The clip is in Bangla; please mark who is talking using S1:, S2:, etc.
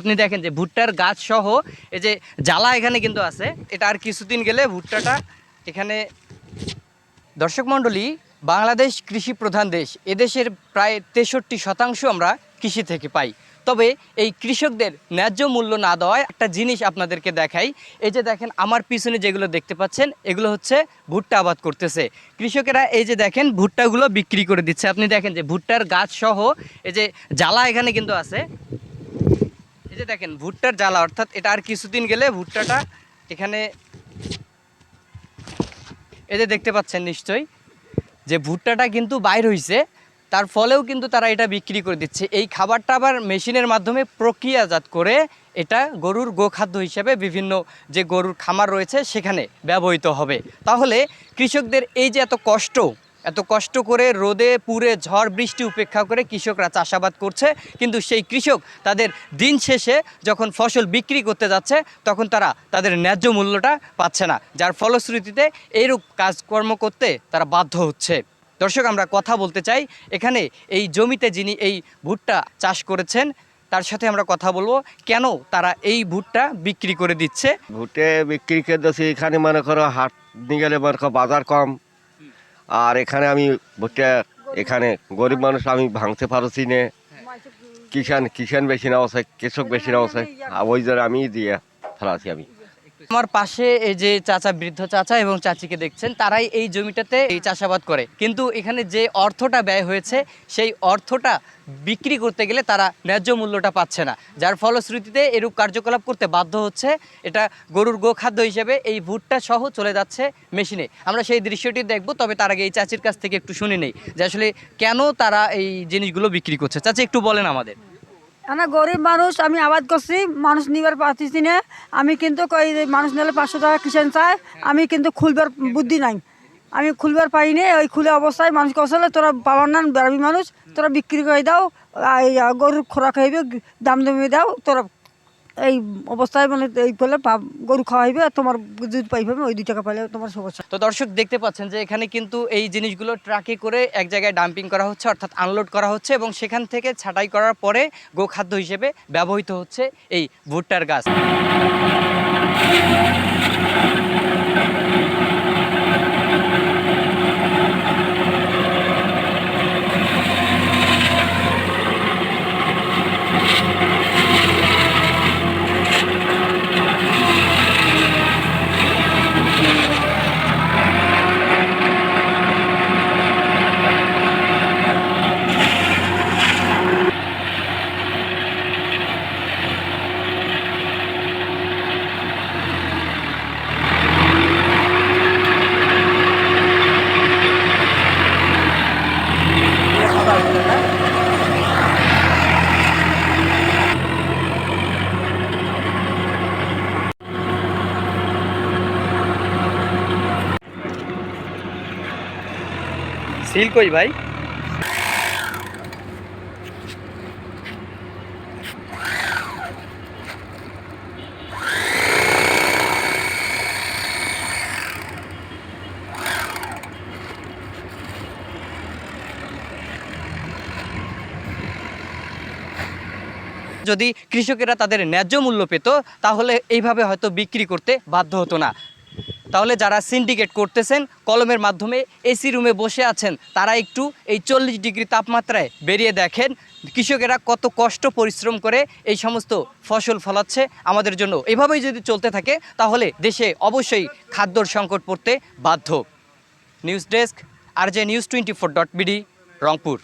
S1: আপনি দেখেন যে ভুট্টার গাছ সহ এই যে জ্বালা এখানে কিন্তু আছে। এটা আর কিছুদিন গেলে ভুট্টাটা এখানে দর্শক মণ্ডলী, বাংলাদেশ কৃষি প্রধান দেশ, এদেশের প্রায় তেষট্টি শতাংশ আমরা কৃষি থেকে পাই। তবে এই কৃষকদের ন্যায্য মূল্য না দেওয়ায় একটা জিনিস আপনাদেরকে দেখাই। এই যে দেখেন, আমার পিছনে যেগুলো দেখতে পাচ্ছেন, এগুলো হচ্ছে ভুট্টা আবাদ করতেছে। কৃষকেরা এই যে দেখেন, ভুট্টাগুলো বিক্রি করে দিচ্ছে। আপনি দেখেন যে ভুট্টার গাছ সহ এই যে জ্বালা এখানে কিন্তু আছে। এই যে দেখেন, ভুট্টার জ্বালা, অর্থাৎ এটা আর কিছুদিন গেলে ভুট্টাটা এখানে এই যে দেখতে পাচ্ছেন নিশ্চয়ই, যে ভুট্টাটা কিন্তু বাইর হইছে, তার ফলেও কিন্তু তারা এটা বিক্রি করে দিচ্ছে। এই খাবারটা আবার মেশিনের মাধ্যমে প্রক্রিয়াজাত করে এটা গরুর গোখাদ্য হিসেবে বিভিন্ন যে গরুর খামার রয়েছে, সেখানে ব্যবহৃত হবে। তাহলে কৃষকদের এই যে এত কষ্ট এত কষ্ট করে রোদে পুড়ে ঝড় বৃষ্টি উপেক্ষা করে কৃষকরা চাষাবাদ করছে, কিন্তু সেই কৃষক তাদের দিন শেষে যখন ফসল বিক্রি করতে যাচ্ছে, তখন তারা তাদের ন্যায্য মূল্যটা পাচ্ছে না। যার ফলশ্রুতিতে এইরূপ কাজকর্ম করতে তারা বাধ্য হচ্ছে। দর্শক, আমরা কথা বলতে চাই, এখানে এই জমিতে যিনি এই ভুট্টা চাষ করেছেন, তার সাথে আমরা কথা বলব, কেন তারা এই ভুট্টা বিক্রি করে দিচ্ছে?
S2: ভুটে বিক্রি করে দিচ্ছি এখানে মনে করো হাট নিয়ে গেলে মনে করো বাজার কম। আর এখানে আমি এখানে গরিব মানুষ আমি ভাঙতে পারছি না। কিষান কিষান বেশি নেওয়া কৃষক বেশি নেওয়া আর ওই জন্য আমি দিয়ে ফেলাছি আমি।
S1: আমার পাশে এই যে চাচা, বৃদ্ধ চাচা এবং চাচিকে দেখছেন, তারাই এই জমিটাতে এই চাষাবাদ করে। কিন্তু এখানে যে অর্থটা ব্যয় হয়েছে, সেই অর্থটা বিক্রি করতে গেলে তারা ন্যায্য মূল্যটা পাচ্ছে না। যার ফলশ্রুতিতে এরূপ কার্যকলাপ করতে বাধ্য হচ্ছে, এটা গরুর গোখাদ্য হিসেবে এই ভুট্টা সহ চলে যাচ্ছে মেশিনে। আমরা সেই দৃশ্যটি দেখব, তবে তার আগে এই চাচির কাছ থেকে একটু শুনে নেই যে আসলে কেন তারা এই জিনিসগুলো বিক্রি করছে। চাচি, একটু বলেন আমাদের।
S3: আমরা গরিব মানুষ, আমি আবাদ করছি, মানুষ নিবার পারতেছি না। আমি কিন্তু কই মানুষ নিলে পাঁচশো টাকা কিষেন চাই আমি কিন্তু খুলবার বুদ্ধি নাই। আমি খুলবার পাইনি ওই খুলে অবস্থায় মানুষ কষলে তোরা পাওয়ার না বেড়াবি মানুষ, তোরা বিক্রি করে দাও গরুর খোরাক হইবে, দাম দমিয়ে দাও, তোরা এই অবস্থায় মানে এই করলে গরু খাওয়াইবে আর তোমার দুধ পাইবে, ওই দুই টাকা পাইলে তোমার সমস্যা
S1: তো দর্শক দেখতে পাচ্ছেন যে এখানে কিন্তু এই জিনিসগুলো ট্রাকে করে এক জায়গায় ডাম্পিং করা হচ্ছে, অর্থাৎ আনলোড করা হচ্ছে এবং সেখান থেকে ছাটাই করার পরে গোখাদ্য হিসেবে ব্যবহৃত হচ্ছে এই ভুট্টার গাছ। সিল কই ভাই। যদি কৃষকেরা তাদের ন্যায্য মূল্য পেত, তাহলে এইভাবে হয়তো বিক্রি করতে বাধ্য হতো না। তাহলে যারা সিন্ডিকেট করতেছেন, কলমের মাধ্যমে এসি রুমে বসে আছেন, তারা একটু এই চল্লিশ ডিগ্রি তাপমাত্রায় বেরিয়ে দেখেন, কৃষকেরা কত কষ্ট পরিশ্রম করে এই সমস্ত ফসল ফলাচ্ছে আমাদের জন্য। এভাবেই যদি চলতে থাকে, তাহলে দেশে অবশ্যই খাদ্যর সংকট পড়তে বাধ্য। News desk R J news twenty four dot BD Rangpur.